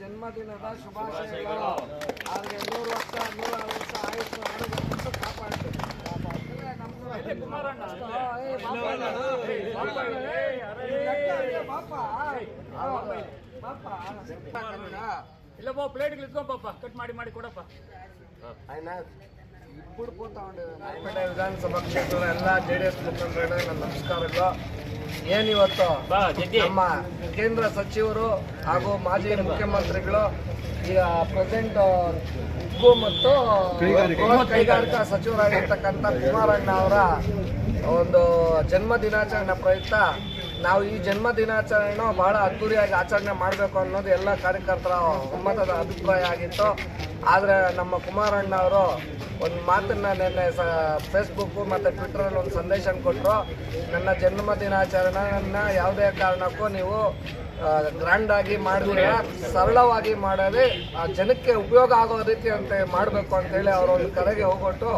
ಜನ್ಮದಿನದ ಶುಭಾಶಯಗಳು. ಆದರೆ ನೂರು ವರ್ಷ ನೂರ ವರ್ಷ ಆಯುಷ್ ಇಲ್ಲ ಪ್ಲೇಟ್ಗಳು ಇಟ್ಕೊಂಡ್ ಕಟ್ ಮಾಡಿ ಮಾಡಿ ಕೊಡಪ್ಪ. ವಿಧಾನಸಭಾ ಕ್ಷೇತ್ರದ ಎಲ್ಲ ಜೆ ಡಿ ಎಸ್ ಮುಖಂಡರೇ ನನ್ನ ನಮಸ್ಕಾರಗಳು. ಏನಿವತ್ತು ನಮ್ಮ ಕೇಂದ್ರ ಸಚಿವರು ಹಾಗೂ ಮಾಜಿ ಮುಖ್ಯಮಂತ್ರಿಗಳು ಈಗ ಪ್ರೆಸೆಂಟ್ ಉಕ್ಕು ಮತ್ತು ಕೈಗಾರಿಕಾ. ಸಚಿವರಾಗಿರ್ತಕ್ಕಂಥ ಕುಮಾರಣ್ಣ ಅವರ ಒಂದು ಜನ್ಮ ದಿನಾಚರಣೆ ಪ್ರಯುಕ್ತ ನಾವು ಈ ಜನ್ಮ ಬಹಳ ಅದ್ದೂರಿಯಾಗಿ ಆಚರಣೆ ಮಾಡಬೇಕು ಅನ್ನೋದು ಎಲ್ಲ ಕಾರ್ಯಕರ್ತರ ಒಮ್ಮತದ ಅಭಿಪ್ರಾಯ ಆಗಿತ್ತು. ಆದರೆ ನಮ್ಮ ಕುಮಾರಣ್ಣ ಅವರು ಒಂದು ಮಾತನ್ನ ನಿನ್ನೆ ಸ ಫೇಸ್ಬುಕ್ಕು ಮತ್ತು ಟ್ವಿಟ್ಟರಲ್ಲಿ ಒಂದು ಸಂದೇಶ ಕೊಟ್ಟರು ನನ್ನ ಜನ್ಮ ದಿನಾಚರಣೆಯನ್ನು ಯಾವುದೇ ಕಾರಣಕ್ಕೂ ನೀವು ಗ್ರ್ಯಾಂಡ್ ಆಗಿ ಮಾಡಿದ್ರೆ, ಸರಳವಾಗಿ ಮಾಡೋದೇ, ಆ, ಜನಕ್ಕೆ ಉಪಯೋಗ ಆಗೋ ರೀತಿಯಂತೆ ಮಾಡಬೇಕು ಅಂತೇಳಿ ಅವರು ಒಂದು ಕರೆಗೆ ಹೋಗ್ಬಿಟ್ಟು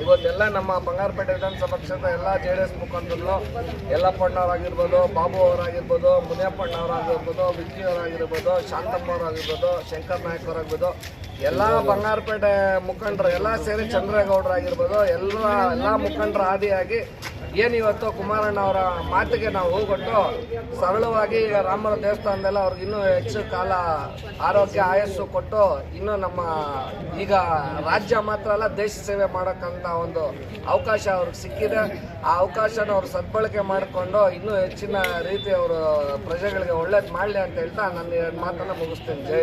ಇವತ್ತೆಲ್ಲ ನಮ್ಮ ಬಂಗಾರಪೇಟೆ ವಿಧಾನಸಭಾ ಎಲ್ಲ ಜೆ ಡಿ ಎಸ್ ಮುಖಂಡರು ಯಲ್ಲಪ್ಪಣ್ಣವರಾಗಿರ್ಬೋದು, ಬಾಬು ಅವರಾಗಿರ್ಬೋದು ಮುನಿಯಪ್ಪಣ್ಣವರಾಗಿರ್ಬೋದು ವಿಕ್ಕಿ ಅವರಾಗಿರ್ಬೋದು, ಶಾಂತಮ್ಮ ಅವರಾಗಿರ್ಬೋದು, ಶಂಕರ್ ನಾಯಕ್ ಅವರಾಗಿರ್ಬೋದು, ಎಲ್ಲ ಬಂಗಾರಪೇಟೆ ಮುಖಂಡರು, ಎಲ್ಲ ಸೇರಿ ಚಂದ್ರೇಗೌಡರಾಗಿರ್ಬೋದು, ಎಲ್ಲ ಎಲ್ಲ ಮುಖಂಡರು ಆದಿಯಾಗಿ ಏನಿವತ್ತು ಕುಮಾರಣ್ಣ ಅವರ ಮಾತಿಗೆ ನಾವು ಹೋಗ್ಬಿಟ್ಟು ಸರಳವಾಗಿ ರಾಮರ ದೇವಸ್ಥಾನದಲ್ಲ ಅವ್ರಿಗೆ ಇನ್ನೂ ಹೆಚ್ಚು ಕಾಲ ಆರೋಗ್ಯ, ಆಯಸ್ಸು ಕೊಟ್ಟು ಇನ್ನೂ ನಮ್ಮ ಈಗ ರಾಜ್ಯ ಮಾತ್ರ ಅಲ್ಲ, ದೇಶ ಸೇವೆ ಮಾಡೋಕ್ಕಂಥ ಒಂದು ಅವಕಾಶ ಅವ್ರಿಗೆ ಸಿಕ್ಕಿದೆ. ಆ ಅವಕಾಶನ ಅವ್ರು ಸದ್ಬಳಕೆ ಮಾಡಿಕೊಂಡು ಇನ್ನೂ ಹೆಚ್ಚಿನ ರೀತಿ ಅವರು ಪ್ರಜೆಗಳಿಗೆ ಒಳ್ಳೇದು ಮಾಡಲಿ ಅಂತ ಹೇಳ್ತಾ ನನ್ನ ಮಾತನ್ನು ಮುಗಿಸ್ತೇನೆ. ಜೈ